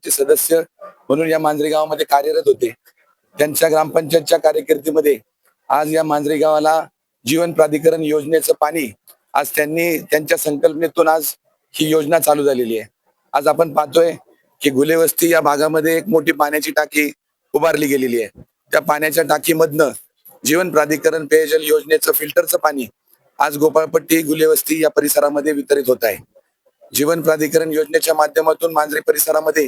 समितीचे सदस्य म्हणून या मांजरी गावामध्ये कार्यरत होते. त्यांच्या ग्रामपंचायतच्या कार्यकिर्दीमध्ये आज या मांजरी गावाला जीवन प्राधिकरण योजनेचं पाणी आज त्यांनी त्यांच्या संकल्पनेतून आज ही योजना चालू झालेली आहे. आज आपण पाहतोय की गुलेवस्ती या भागामध्ये एक मोठी पाण्याची टाकी उभारली गेलेली आहे. त्या पाण्याच्या टाकीमधनं जीवन प्राधिकरण पेयजल योजनेचं फिल्टरचं पाणी आज गोपाळपट्टी गुलेवस्ती या परिसरामध्ये वितरित होत आहे. जीवन प्राधिकरण योजनेच्या माध्यमातून मांजरी परिसरामध्ये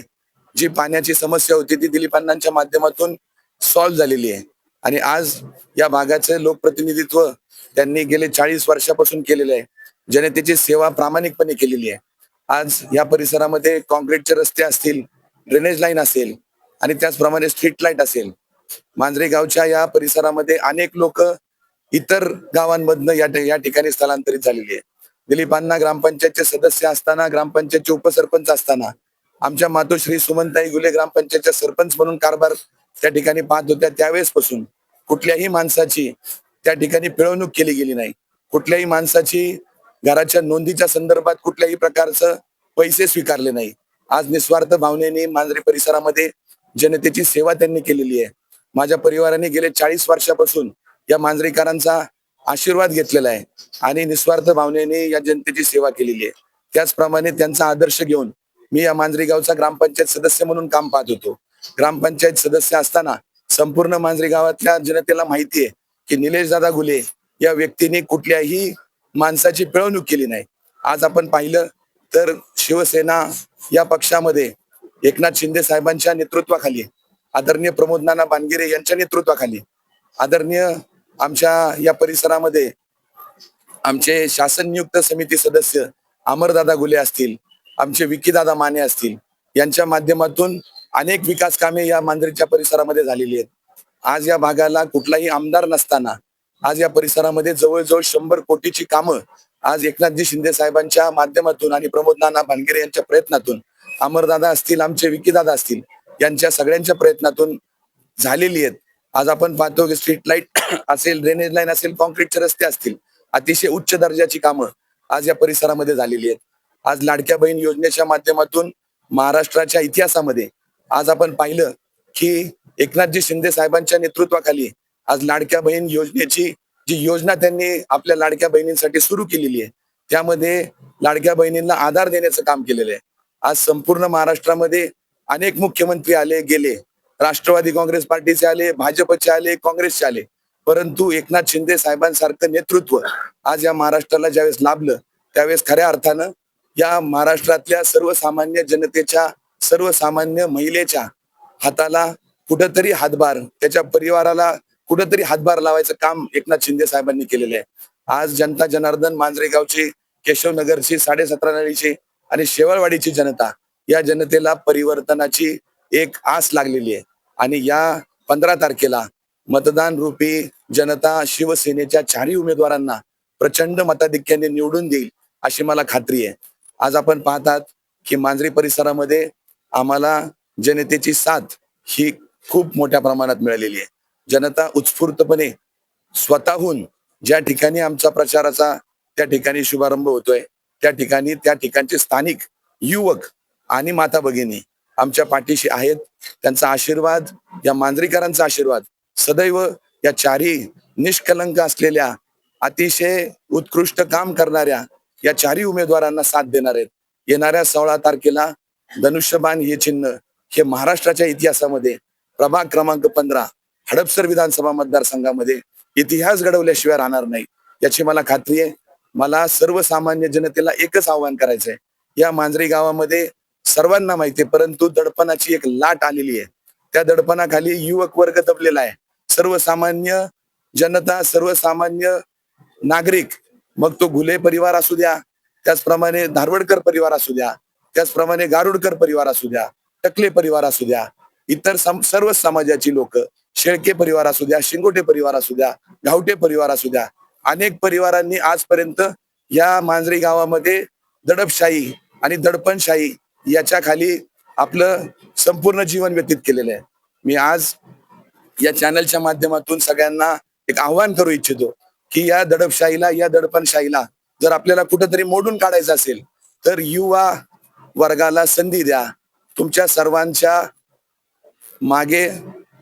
जी पाण्याची समस्या होती ती दिलीपांनाच्या माध्यमातून सॉल्व्ह झालेली आहे. आणि आज या भागाचे लोकप्रतिनिधित्व त्यांनी गेले चाळीस वर्षापासून केलेलं आहे जनतेची सेवा प्रामाणिकपणे केलेली आहे. आज या परिसरामध्ये कॉन्क्रीटचे रस्ते असतील ड्रेनेज लाईन असेल आणि त्याचप्रमाणे स्ट्रीट लाइट असेल मांजरे गावच्या या परिसरामध्ये अनेक लोक इतर गावांमधनं या या ठिकाणी स्थलांतरित झालेली आहे. दिलीपांना ग्रामपंचायतचे सदस्य असताना ग्रामपंचायतचे उपसरपंच असताना आमच्या मातोश्री सुमनताई गुले ग्रामपंचायतच्या सरपंच म्हणून कारभार त्या ठिकाणी पाहत होत्या. त्यावेळेसपासून कुठल्याही माणसाची त्या ठिकाणी पिळवणूक केली गेली नाही. कुठल्याही माणसाची घराच्या नोंदीच्या संदर्भात कुठल्याही प्रकारचं पैसे स्वीकारले नाही. आज निस्वार्थ भावनेने मांजरी परिसरामध्ये जनतेची सेवा त्यांनी केलेली आहे. माझ्या परिवाराने गेले चाळीस वर्षापासून या मांजरीकरांचा आशीर्वाद घेतलेला आहे आणि निस्वार्थ भावनेने या जनतेची सेवा केलेली आहे. त्याचप्रमाणे त्यांचा आदर्श घेऊन मी या मांजरी गावचा ग्रामपंचायत सदस्य म्हणून काम पाहत होतो. ग्रामपंचायत सदस्य असताना संपूर्ण मांजरी गावातल्या जनतेला माहिती आहे की निलेश दादा गुले या व्यक्तीने कुठल्याही माणसाची पिळवणूक केली नाही. आज आपण पाहिलं तर शिवसेना या पक्षामध्ये एकनाथ शिंदे साहेबांच्या नेतृत्वाखाली आदरणीय प्रमोद नाना बानगिरे यांच्या नेतृत्वाखाली आदरणीय आमच्या या परिसरामध्ये आमचे शासन नियुक्त समिती सदस्य अमरदादा गुले असतील आमचे विकीदादा माने असतील. यांच्या माध्यमातून अनेक विकास कामे या मांजरीच्या परिसरामध्ये झालेली आहेत. आज या भागाला कुठलाही आमदार नसताना आज या परिसरामध्ये जवळजवळ शंभर कोटीची कामं आज एकनाथजी शिंदे साहेबांच्या माध्यमातून आणि प्रमोद नाना भानगिरे यांच्या प्रयत्नातून अमरदादा असतील आमचे विकीदादा असतील यांच्या सगळ्यांच्या प्रयत्नातून झालेली आहेत. आज आपण पाहतो की स्ट्रीट लाइट असेल ड्रेनेज लाईन असेल कॉन्क्रीटचे रस्ते असतील अतिशय उच्च दर्जाची कामं आज या परिसरामध्ये झालेली आहेत. आज लाडक्या बहीण योजनेच्या माध्यमातून महाराष्ट्राच्या इतिहासामध्ये आज आपण पाहिलं की एकनाथजी शिंदे साहेबांच्या नेतृत्वाखाली आज लाडक्या बहीण योजनेची जी योजना त्यांनी आपल्या लाडक्या बहिणींसाठी सुरू केलेली आहे त्यामध्ये लाडक्या बहिणींना आधार देण्याचं काम केलेलं आहे. आज संपूर्ण महाराष्ट्रामध्ये अनेक मुख्यमंत्री आले गेले. राष्ट्रवादी काँग्रेस पार्टीचे आले भाजपचे आले काँग्रेसचे आले. परंतु एकनाथ शिंदे साहेबांसारखं नेतृत्व आज या महाराष्ट्राला ज्यावेळेस लाभलं त्यावेळेस खऱ्या अर्थानं या महाराष्ट्रातल्या सर्वसामान्य जनतेच्या सर्वसामान्य महिलेच्या हाताला कुठंतरी हातभार त्याच्या परिवाराला कुठंतरी हातभार लावायचं काम एकनाथ शिंदे साहेबांनी केलेलं आहे. आज जनता जनार्दन मांजरेगावची केशवनगरची साडेसतरा नळीची आणि शेवळवाडीची जनता या जनतेला परिवर्तनाची एक आस लागलेली आहे. आणि या पंधरा तारखेला मतदान रूपी जनता शिवसेनेच्या चारही उमेदवारांना प्रचंड मताधिक्याने निवडून देईल अशी मला खात्री आहे. आज आपण पाहतात की मांजरी परिसरामध्ये आम्हाला जनतेची साथ ही खूप मोठ्या प्रमाणात मिळालेली आहे. जनता उत्स्फूर्तपणे स्वतःहून ज्या ठिकाणी आमचा प्रचाराचा त्या ठिकाणी शुभारंभ होतोय त्या ठिकाणी त्या ठिकाणचे स्थानिक युवक आणि माता भगिनी आमच्या पाठीशी आहेत. त्यांचा आशीर्वाद या मांजरीकरांचा आशीर्वाद सदैव या चारही निष्कलंक असलेल्या अतिशय उत्कृष्ट काम करणाऱ्या या चारही उमेदवारांना साथ देणार आहेत. येणाऱ्या सोळा तारखेला धनुष्यबाण हे चिन्ह हे महाराष्ट्राच्या इतिहासामध्ये प्रभाग क्रमांक पंधरा हडपसर विधानसभा मतदारसंघामध्ये इतिहास घडवल्याशिवाय राहणार नाही. याची मला खात्री आहे. मला सर्वसामान्य जनतेला एकच आव्हान करायचंय या मांजरी गावामध्ये सर्वांना माहिती आहे परंतु दडपणाची एक लाट आलेली आहे. त्या दडपणाखाली युवक वर्ग दबलेला आहे. सर्वसामान्य जनता सर्वसामान्य नागरिक मग तो घुले परिवार असू द्या त्याचप्रमाणे धारवडकर परिवार असू द्या त्याचप्रमाणे गारुडकर परिवार असू द्या टकले परिवार असू द्या इतर सम- सर्व समाजाची लोक शेळके परिवार असू द्या शिंगोटे परिवार असू द्या गावटे परिवार असू द्या अनेक परिवारांनी आजपर्यंत या मांजरी गावामध्ये दडपशाही आणि दडपणशाही याच्या खाली आपलं संपूर्ण जीवन व्यतीत केलेलं आहे. मी आज या चॅनलच्या माध्यमातून सगळ्यांना एक आव्हान करू इच्छितो. की या दडपशाहीला या दडपणशाहीला जर आपल्याला कुठंतरी मोडून काढायचं असेल तर युवा वर्गाला संधी द्या. तुमच्या सर्वांच्या मागे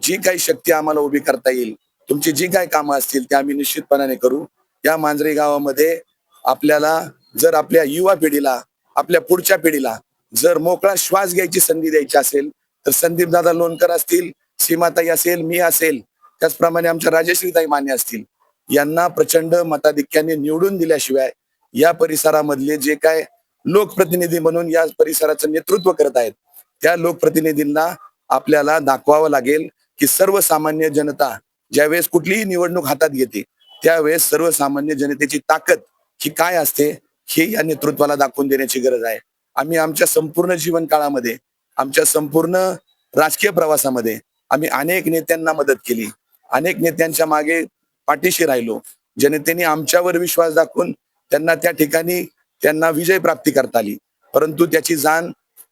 जी काही शक्ती आम्हाला उभी करता येईल तुमची जी काही कामं असतील ते आम्ही निश्चितपणाने करू. या मांजरी गावामध्ये आपल्याला जर आपल्या युवा पिढीला आपल्या पुढच्या पिढीला जर मोकळा श्वास घ्यायची संधी द्यायची असेल तर संदीप दादा लोणकर असतील सीमाताई असेल मी असेल त्याचप्रमाणे आमच्या राजेश्रीताई माने असतील यांना प्रचंड मताधिक्याने निवडून दिल्याशिवाय या परिसरामधले जे काय लोकप्रतिनिधी म्हणून या परिसराचं नेतृत्व करत आहेत त्या लोकप्रतिनिधींना आपल्याला दाखवावं लागेल की सर्वसामान्य जनता ज्यावेळेस कुठलीही निवडणूक हातात घेते त्यावेळेस सर्वसामान्य जनतेची ताकद ही काय असते हे या नेतृत्वाला दाखवून देण्याची गरज आहे. आम्ही आमच्या संपूर्ण जीवन काळामध्ये आमच्या संपूर्ण राजकीय प्रवासामध्ये आम्ही अनेक नेत्यांना मदत केली. अनेक नेत्यांच्या मागे पाठीशी राहिलो. जनतेने आमच्यावर विश्वास दाखवून त्यांना त्या ठिकाणी त्यांना विजय प्राप्ती करता आली. परंतु त्याची जाण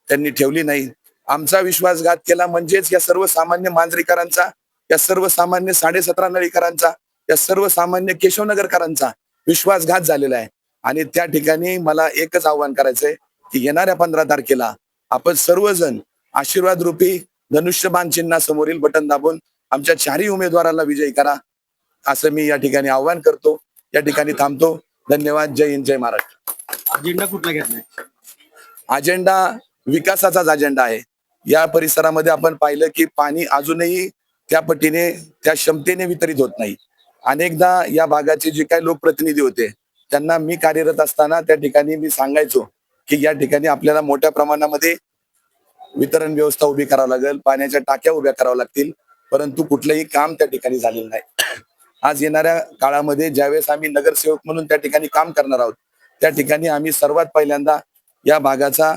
त्यांनी ठेवली नाही. आमचा विश्वासघात केला म्हणजेच या सर्वसामान्य मांजरीकरांचा या सर्वसामान्य साडेसतरा नळीकरांचा या सर्वसामान्य केशवनगरकरांचा विश्वासघात झालेला आहे. आणि त्या ठिकाणी मला एकच आव्हान करायचंय की येणाऱ्या पंधरा तारखेला आपण सर्वजण आशीर्वाद रूपी धनुष्यबाण चिन्हासमोरील बटन दाबून आमच्या चारही उमेदवाराला विजयी करा. असं मी या ठिकाणी आव्हान करतो. या ठिकाणी थांबतो. धन्यवाद. जय हिंद जय महाराष्ट्र. अजेंडा कुठला घेतलाय अजेंडा विकासाचाच अजेंडा आहे. या परिसरामध्ये आपण पाहिलं की पाणी अजूनही त्या पटीने त्या क्षमतेने वितरित होत नाही. अनेकदा या भागाचे जे काही लोकप्रतिनिधी होते त्यांना मी कार्यरत असताना त्या ठिकाणी मी सांगायचो की या ठिकाणी आपल्याला मोठ्या प्रमाणामध्ये वितरण व्यवस्था उभी करावी लागेल पाण्याच्या टाक्या उभ्या कराव्या लागतील परंतु कुठलंही काम त्या ठिकाणी झालेलं नाही. आज येणाऱ्या काळामध्ये ज्यावेळेस आम्ही नगरसेवक म्हणून त्या ठिकाणी काम करणार आहोत त्या ठिकाणी आम्ही सर्वात पहिल्यांदा या भागाचा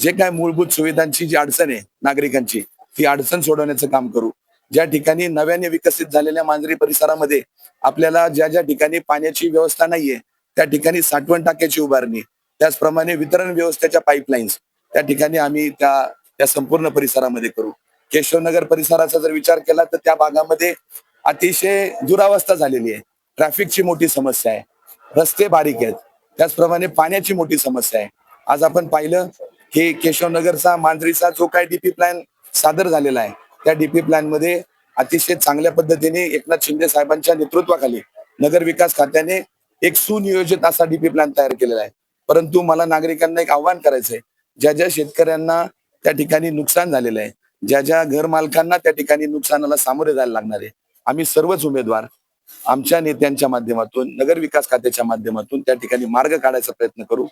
जे काय मूलभूत सुविधांची जी अडचण आहे नागरिकांची ती अडचण सोडवण्याचं काम करू. ज्या ठिकाणी नव्याने विकसित झालेल्या मांजरी परिसरामध्ये आपल्याला ज्या ज्या ठिकाणी पाण्याची व्यवस्था नाहीये त्या ठिकाणी साठवण टाक्याची उभारणी त्याचप्रमाणे वितरण व्यवस्थेच्या पाईपलाईन्स त्या ठिकाणी आम्ही त्या त्या संपूर्ण परिसरामध्ये करू. केशवनगर परिसराचा जर विचार केला तर त्या भागामध्ये अतिशय दुरावस्था झालेली आहे. ट्रॅफिकची मोठी समस्या आहे. रस्ते बारीक आहेत. त्याचप्रमाणे पाण्याची मोठी समस्या आहे. आज आपण पाहिलं की केशवनगरचा मांजरीचा जो काय डीपी प्लॅन सादर झालेला आहे त्या डीपी प्लॅनमध्ये अतिशय चांगल्या पद्धतीने एकनाथ शिंदे साहेबांच्या नेतृत्वाखाली नगर विकास खात्याने एक सुनियोजित असा डीपी प्लॅन तयार केलेला आहे. परंतु मला नागरिकांना एक आव्हान करायचंय. ज्या ज्या शेतकऱ्यांना त्या ठिकाणी नुकसान झालेलं आहे ज्या ज्या घर मालकांना त्या ठिकाणी नुकसानाला सामोरे जायला लागणार आहे आम्ही सर्वच उमेदवार आमच्या नेत्यांच्या माध्यमातून नगर विकास खात्याच्या माध्यमातून त्या ठिकाणी मार्ग काढायचा प्रयत्न करू.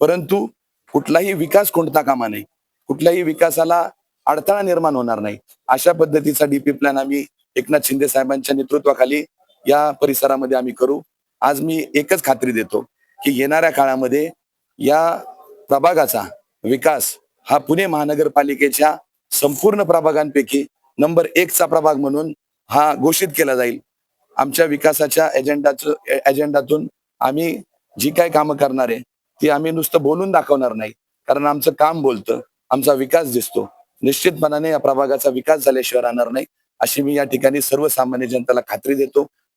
परंतु कुठलाही विकास कोणता कामा नाही कुठल्याही विकासाला अडथळा निर्माण होणार नाही. अशा पद्धतीचा डीपी प्लॅन आम्ही एकनाथ शिंदे साहेबांच्या नेतृत्वाखाली या परिसरामध्ये आम्ही करू. आज मी एकच खात्री देतो की येणाऱ्या काळामध्ये या प्रभागाचा विकास हा पुणे महानगरपालिकेच्या संपूर्ण प्रभागांपैकी नंबर एकचा प्रभाग म्हणून हा घोषित केला जाईल. आमच्या विकासाच्या एजेंडाचं एजेंडातून आम्ही जी काय कामं करणार आहे ती आम्ही नुसतं बोलून दाखवणार नाही. कारण आमचं काम बोलतं आमचा विकास दिसतो. निश्चितपणाने या प्रभागाचा विकास झाल्याशिवाय राहणार नाही. अशी मी या ठिकाणी सर्वसामान्य जनतेला खात्री देतो.